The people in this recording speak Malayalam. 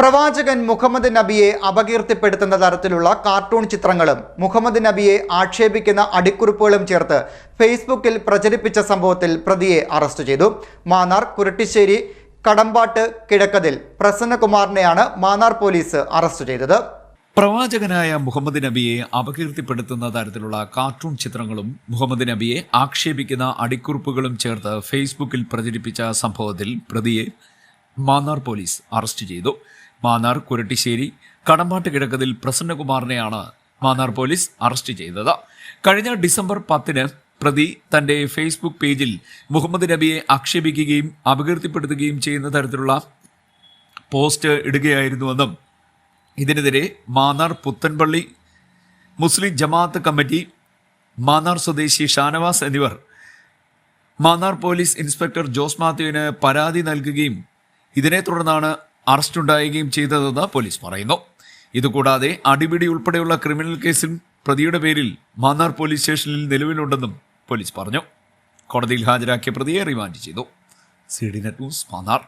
പ്രവാചകൻ മുഹമ്മദ് നബിയെ അപകീർത്തിപ്പെടുത്തുന്ന തരത്തിലുള്ള കാർട്ടൂൺ ചിത്രങ്ങളും മുഹമ്മദ് നബിയെ ആക്ഷേപിക്കുന്ന അടിക്കുറിപ്പുകളും ചേർത്ത് ഫേസ്ബുക്കിൽ പ്രചരിപ്പിച്ച സംഭവത്തിൽ പ്രതിയെ അറസ്റ്റ് ചെയ്തു. മാന്നാർ കുരട്ടിശ്ശേരി കടമ്പാട്ട് കിഴക്കതിൽ പ്രസന്നകുമാറിനെയാണ് മാന്നാർ പോലീസ് അറസ്റ്റ് ചെയ്തത്. പ്രവാചകനായ മുഹമ്മദ് നബിയെ അപകീർത്തിപ്പെടുത്തുന്ന തരത്തിലുള്ള കാർട്ടൂൺ ചിത്രങ്ങളും മുഹമ്മദ് നബിയെ ആക്ഷേപിക്കുന്ന അടിക്കുറിപ്പുകളും ചേർത്ത് ഫേസ്ബുക്കിൽ പ്രചരിപ്പിച്ച സംഭവത്തിൽ പ്രതിയെ മാന്നാർ പോലീസ് അറസ്റ്റ് ചെയ്തു. മാന്നാർ കുരട്ടിശ്ശേരി കടമ്പാട്ട് കിഴക്കതിൽ പ്രസന്നകുമാറിനെയാണ് മാന്നാർ പോലീസ് അറസ്റ്റ് ചെയ്തത്. കഴിഞ്ഞ ഡിസംബർ പത്തിന് പ്രതി തന്റെ ഫേസ്ബുക്ക് പേജിൽ മുഹമ്മദ് നബിയെ ആക്ഷേപിക്കുകയും അപകീർത്തിപ്പെടുത്തുകയും ചെയ്യുന്ന തരത്തിലുള്ള പോസ്റ്റ് ഇടുകയായിരുന്നുവെന്നും ഇതിനെതിരെ മാന്നാർ പുത്തൻപള്ളി മുസ്ലിം ജമാഅത്ത് കമ്മിറ്റി മാന്നാർ സ്വദേശി ഷാനവാസ് എന്നിവർ മാന്നാർ പോലീസ് ഇൻസ്പെക്ടർ ജോസ് മാത്യുവിന് പരാതി നൽകുകയും ഇതിനെ തുടർന്നാണ് അറസ്റ്റ് ഉണ്ടാവുകയും ചെയ്തതെന്ന് പോലീസ് പറയുന്നു. ഇതുകൂടാതെ അടിപിടി ഉൾപ്പെടെയുള്ള ക്രിമിനൽ കേസിൽ പ്രതിയുടെ പേരിൽ മാന്നാർ പോലീസ് സ്റ്റേഷനിൽ നിലവിലുണ്ടെന്നും പോലീസ് പറഞ്ഞു. കോടതിയിൽ ഹാജരാക്കിയ പ്രതിയെ റിമാൻഡ് ചെയ്തു. C D net news Mannar.